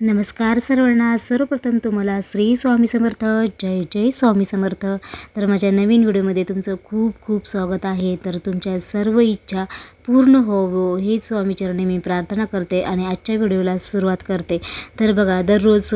नमस्कार सर्वांना. सर्वप्रथम तुम्हाला श्री स्वामी समर्थ जय जय स्वामी समर्थ. तर माझ्या नवीन व्हिडिओमध्ये तुमचं खूप खूप स्वागत आहे. तर तुमच्या सर्व इच्छा पूर्ण होवो ही स्वामीचरणी मी प्रार्थना करते आणि आजच्या व्हिडिओला सुरुवात करते. तर बघा दररोज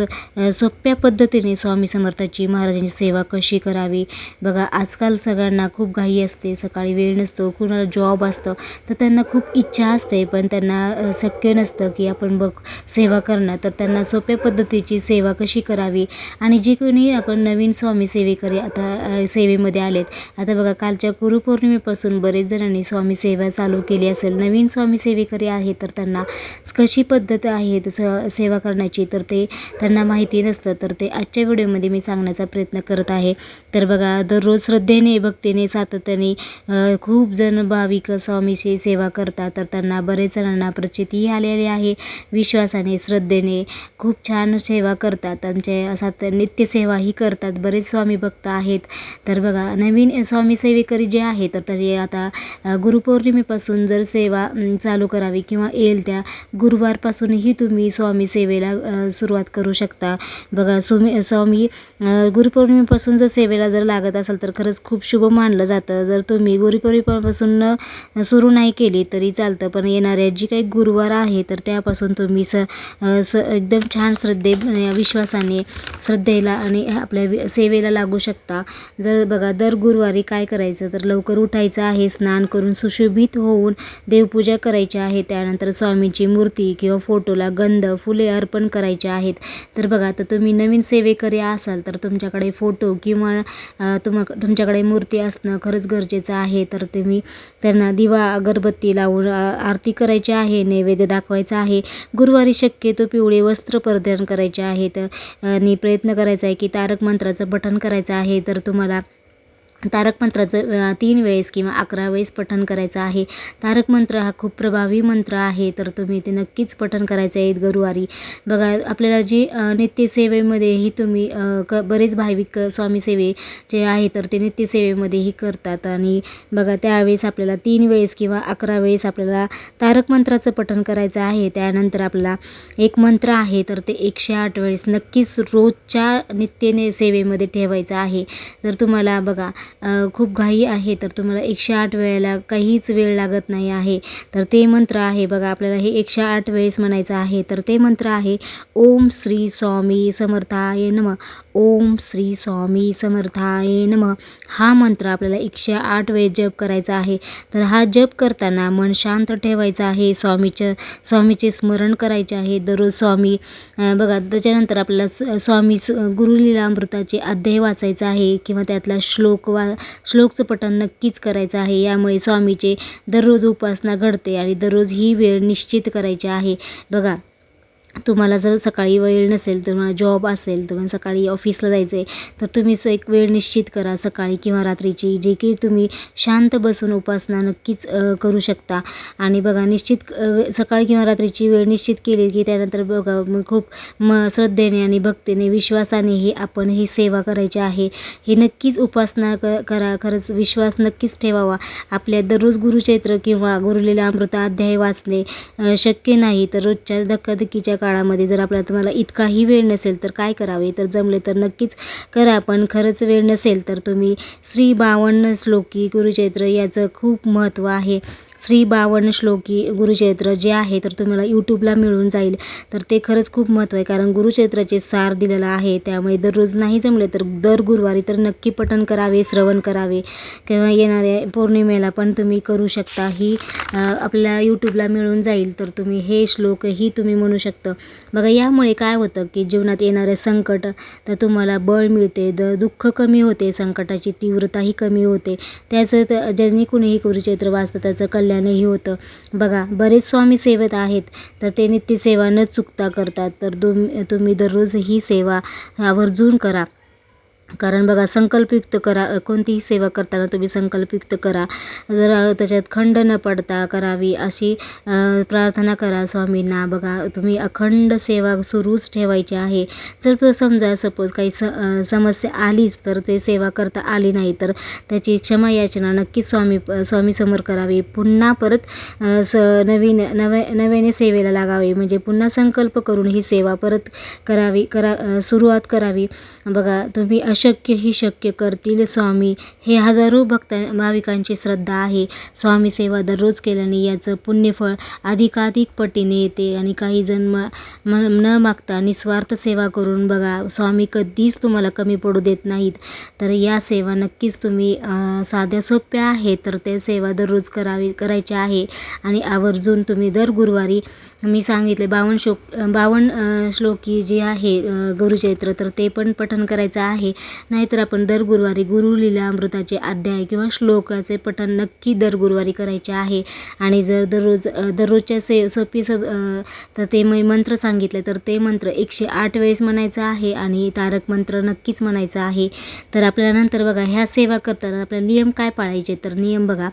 सोप्या पद्धतीने स्वामी समर्थाची महाराजांची सेवा कशी करावी? बघा आजकाल सगळ्यांना खूप घाई असते सकाळी वेळ नसतो कुणाला जॉब असतं तर त्यांना खूप इच्छा असते पण त्यांना शक्य नसतं की आपण बघ सेवा करणं. तर त्यांना सोप्या पद्धतीची सेवा कशी करावी? आणि जे कोणी आपण नवीन स्वामी सेवेकरी आता सेवेमध्ये आलेत आता बघा कालच्या गुरुपौर्णिमेपासून बरेच जणांनी स्वामी सेवा चालू केली. असेल नवीन स्वामी सेवेकरी आहे तर त्यांना कशी पद्धत आहे स सेवा करण्याची तर ते त्यांना माहिती नसतं तर ते आजच्या व्हिडिओमध्ये मी सांगण्याचा प्रयत्न करत आहे. तर बघा दररोज श्रद्धेने भक्तीने सातत्याने खूप जण भाविक स्वामीची सेवा करतात तर त्यांना बरेच जणांना प्रचितीही आलेली आहे. विश्वासाने श्रद्धेने खूप छान सेवा करतात त्यांचे सात नित्यसेवाही करतात बरेच स्वामी भक्त आहेत. तर बघा नवीन स्वामी सेवेकरी जे आहे तर तरी आता गुरुपौर्णिमेपासून जर सेवा चालू करावी किंवा येईल त्या गुरुवारपासूनही तुम्ही स्वामी सेवेला सुरुवात करू शकता. बघा स्वामी स्वामी गुरुपौर्णिमेपासून जर सेवेला जर लागत असाल तर खरंच खूप शुभ मानलं जातं. जर तुम्ही गुरुपौर्णिमेपासून सुरू नाही केली तरी चालतं. पण येणाऱ्या जी काही गुरुवार आहे तर त्यापासून तुम्ही स स एकदम छान श्रद्धे विश्वासाने श्रद्धेला आणि आपल्या वि- सेवेला लागू शकता. जर बघा दर गुरुवारी काय करायचं तर लवकर उठायचं आहे स्नान करून सुशोभित होऊन देवपूजा करायची आहे. त्यानंतर स्वामीची मूर्ती किंवा फोटोला गंध फुले अर्पण करायचे आहेत. तर बघा आता तुम्ही नवीन सेवेकरी असाल तर तुमच्याकडे फोटो किंवा तुम तुमच्याकडे मूर्ती असणं खरंच गरजेचं आहे. तर तुम्ही त्यांना दिवा अगरबत्ती लावून आरती करायची आहे नैवेद्य दाखवायचा आहे. गुरुवारी शक्यतो पिवळे वस्त्र परिधान करायचे आहेत. आणि प्रयत्न करायचा आहे की तारक मंत्राचं पठण करायचं आहे. तर तुम्हाला तारक मंत्राचं तीन वेळेस किंवा अकरा वेळेस पठण करायचं आहे. तारक मंत्र हा खूप प्रभावी मंत्र आहे तर तुम्ही ते नक्कीच पठण करायचं आहे गुरुवारी. बघा आपल्याला जी नित्यसेवेमध्येही तुम्ही क बरेच भाविक स्वामी सेवे जे आहे तर ते नित्यसेवेमध्येही करतात. आणि बघा त्यावेळेस आपल्याला तीन वेळेस किंवा अकरा वेळेस आपल्याला तारक मंत्राचं पठण करायचं आहे. त्यानंतर आपल्याला एक मंत्र आहे तर ते एकशे आठ वेळेस नक्कीच रोजच्या नित्यने सेवेमध्ये ठेवायचं आहे. जर तुम्हाला बघा खूप घाई आहे तर तुम्हाला एकशे आठ वेळेला काहीच वेळ लागत नाही आहे. तर ते मंत्र आहे बघा आपल्याला हे एकशे आठ वेळेस म्हणायचं आहे. तर ते मंत्र आहे ओम श्री स्वामी समर्थाय नम. ओम श्री स्वामी समर्थाय नम. हा मंत्र आपल्याला एकशे आठ वेळेस जप करायचा आहे. तर हा जप करताना मन शांत ठेवायचं आहे. स्वामीचं स्वामीचे स्मरण करायचे आहे. दररोज स्वामी बघा त्याच्यानंतर आपल्याला स- स्वामी स गुरुलीलामृताचे अध्याय वाचायचा आहे किंवा त्यातला श्लोक वा श्लोकचं पठण नक्कीच करायचं आहे. यामुळे स्वामीचे दररोज उपासना घडते आणि दररोज ही वेळ निश्चित करायची आहे. बघा तुम्हाला जर सकाळी वेळ नसेल तुम्हाला जॉब असेल तुम्हाला सकाळी ऑफिसला जायचं आहे तर तुम्ही स एक वेळ निश्चित करा सकाळी किंवा रात्रीची जे की तुम्ही शांत बसून उपासना नक्कीच करू शकता. आणि बघा निश्चित सकाळी किंवा रात्रीची वेळ निश्चित केली की त्यानंतर बघा मग खूप म श्रद्धेने आणि भक्तीने विश्वासाने ही आपण ही सेवा करायची आहे. ही नक्कीच उपासना क करा खरंच विश्वास नक्कीच ठेवावा. आपल्या दररोज गुरुचैत्र किंवा गुरुलेला अमृत अध्याय वाचणे शक्य नाही तर रोजच्या धक्काधक्कीच्या काळामध्ये जर आपल्याला तुम्हाला इतकाही वेळ नसेल तर काय करावे? तर जमले तर नक्कीच करा पण खरंच वेळ नसेल तर तुम्ही श्री बावन्न श्लोकी गुरुचैत्र याचं खूप महत्त्व आहे. श्री बावन्न श्लोकी गुरुक्षेत्र जे आहे तर तुम्हाला यूट्यूबला मिळून जाईल. तर ते खरंच खूप महत्त्व आहे कारण गुरुचैत्राचे सार दिलेलं आहे. त्यामुळे दररोज नाही जमले तर दर गुरुवारी तर नक्की पठण करावे श्रवण करावे. किंवा येणाऱ्या पौर्णिमेला पण तुम्ही करू शकता. ही आपल्या यूट्यूबला मिळून जाईल. तर तुम्ही हे श्लोकही तुम्ही म्हणू शकता. बघा यामुळे काय होतं की जीवनात येणारे संकट तर तुम्हाला बळ मिळते द दुःख कमी होते संकटाची तीव्रताही कमी होते. त्याचं ज्यांनी कुणीही गुरुचैत्र वाचतं त्याचं केल्यानेही होतं. बघा बरेच स्वामी सेवेत आहेत तर ते नित्यसेवा न चुकता करतात. तर तुम तुम्ही दररोज ही सेवा आवर्जून करा. कारण बघा संकल्पयुक्त करा. कोणतीही सेवा करताना तुम्ही संकल्पयुक्त करा. जर त्याच्यात खंड न पडता करावी अशी प्रार्थना करा स्वामींना. बघा तुम्ही अखंड सेवा सुरूच ठेवायची आहे. जर तर समजा सपोज काही स समस्या आलीच तर ते सेवा करता आली नाही तर त्याची क्षमा याचना नक्कीच स्वामी स्वामीसमोर करावी. पुन्हा परत स नवीन नवे नव्याने सेवेला लागावे. म्हणजे पुन्हा संकल्प करून ही सेवा परत करावी करा सुरुवात करावी. बघा तुम्ही अशक्य ही शक्य करतील. स्वामी हे हजारो भक्त भाविकांची श्रद्धा आहे. स्वामी सेवा दररोज केल्याने याचं पुण्यफळ अधिकाधिक पटीने येते आणि काही जण म म- न मागता निस्वार्थ सेवा करून बघा स्वामी कधीच तुम्हाला कमी पडू देत नाहीत. तर या सेवा नक्कीच तुम्ही साध्या सोप्या आहेत तर त्या सेवा दररोज करावी करायच्या आहे. आणि आवर्जून तुम्ही दर गुरुवारी मी सांगितले बावन्न श्लोक बावन्न श्लोकी जी आहे गुरुचैत्र तर ते पण पठण करायचं आहे. नाहीतर आपण दर गुरुवारी गुरुलीला अमृताचे अध्याय किंवा श्लोकाचे पठण नक्की दर गुरुवारी करायचे आहे. आणि जर दररोज दररोजच्या से सोपी सब तर ते मंत्र सांगितले तर ते मंत्र एकशे आठ वेळेस म्हणायचं आहे आणि तारक मंत्र नक्कीच म्हणायचं आहे. तर आपल्याला नंतर बघा ह्या सेवा करताना आपल्याला नियम काय पाळायचे? तर नियम बघा.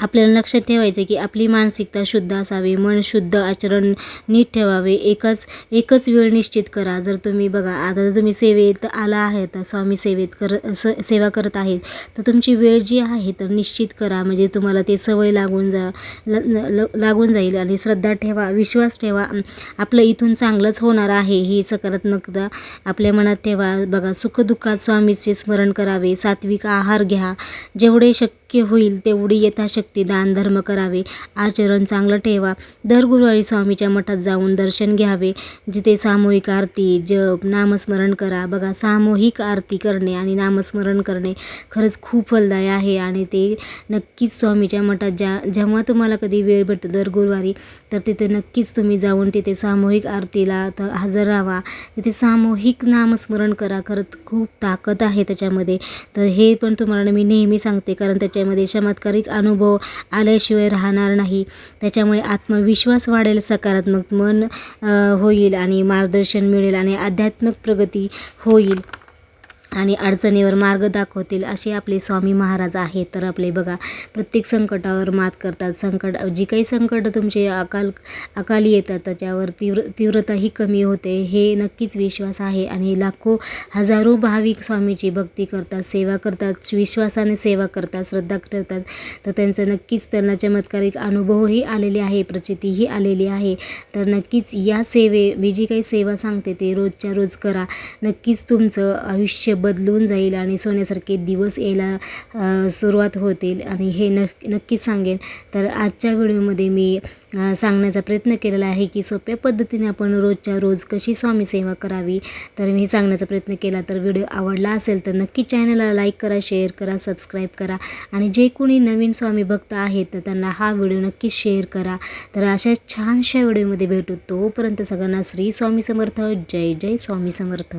आपल्याला लक्षात ठेवायचे की आपली मानसिकता शुद्ध असावी मन शुद्ध आचरण नीट ठेवावे. एकच एकच वेळ निश्चित करा. जर तुम्ही बघा आता तुम्ही सेवेत आला आहे तर स्वामी सेवेत कर स सेवा करत आहेत. तर तुमची वेळ जी आहे तर निश्चित करा. म्हणजे तुम्हाला ते सवय लागून जा ल ल- लागून जाईल आणि श्रद्धा ठेवा विश्वास ठेवा. आपलं इथून चांगलंच होणार आहे ही सकारात्मकता आपल्या मनात ठेवा. बघा सुखदुःखात स्वामीचे स्मरण करावे. सात्विक आहार घ्या. जेवढे शक्य होईल तेवढी यथाशक्ती दानधर्म करावे. आचरण चांगलं ठेवा. दर गुरुवारी स्वामीच्या मठात जाऊन दर्शन घ्यावे. जिथे सामूहिक आरती जप नामस्मरण करा. बघा सामूहिक आरती करणे आणि नामस्मरण करणे खरंच खूप फलदायी आहे आणि ते नक्कीच स्वामीच्या मठात ज्या जेव्हा तुम्हाला कधी वेळ भेटतो दर गुरुवारी तर तिथे नक्कीच तुम्ही जाऊन तिथे सामूहिक आरतीला तर हजर राहा. तिथे सामूहिक नामस्मरण करा. खरंच खूप ताकद आहे त्याच्यामध्ये. तर हे पण तुम्हाला मी नेहमी सांगते कारण त्याच्यामध्ये चमत्कारिक अनुभव आल्याशिवाय राहणार नाही. त्याच्यामुळे आत्मविश्वास वाढेल सकारात्मक मन होईल आणि मार्गदर्शन मिळेल आणि आध्यात्मिक प्रगती होईल. आणि अडचणीवर मार्ग दाखवतील असे आपले स्वामी महाराज आहेत. तर आपले बघा प्रत्येक संकटावर मात करतात. संकट जी काही संकट तुमचे अकाल अकाली येतात त्याच्यावर तीव्र तीव्रताही कमी होते. हे नक्कीच विश्वास आहे आणि लाखो हजारो भाविक स्वामीची भक्ती करतात सेवा करतात विश्वासाने सेवा करतात श्रद्धा ठेवतात तर त्यांचं नक्कीच त्यांना चमत्कारिक अनुभवही आलेले आहे प्रचितीही आलेली आहे. तर नक्कीच या सेवे मी जी काही सेवा सांगते ते रोजच्या रोज करा. नक्कीच तुमचं आयुष्य बदलून जाईल आणि सोन्यासारखे दिवस यायला सुरुवात होतील. आणि हे नक् नक्कीच सांगेन. तर आजच्या व्हिडिओमध्ये मी सांगण्याचा प्रयत्न केलेला आहे की सोप्या पद्धतीने आपण रोजच्या रोज कशी स्वामी सेवा करावी तर मी सांगण्याचा प्रयत्न केला. तर व्हिडिओ आवडला असेल तर नक्की चॅनलला लाईक करा शेअर करा सबस्क्राईब करा. आणि जे कोणी नवीन स्वामी भक्त आहेत तर त्यांना हा व्हिडिओ नक्कीच शेअर करा. तर अशा छानशा व्हिडिओमध्ये भेटू. तोपर्यंत सगळ्यांना श्री स्वामी समर्थ. जय जय स्वामी समर्थ.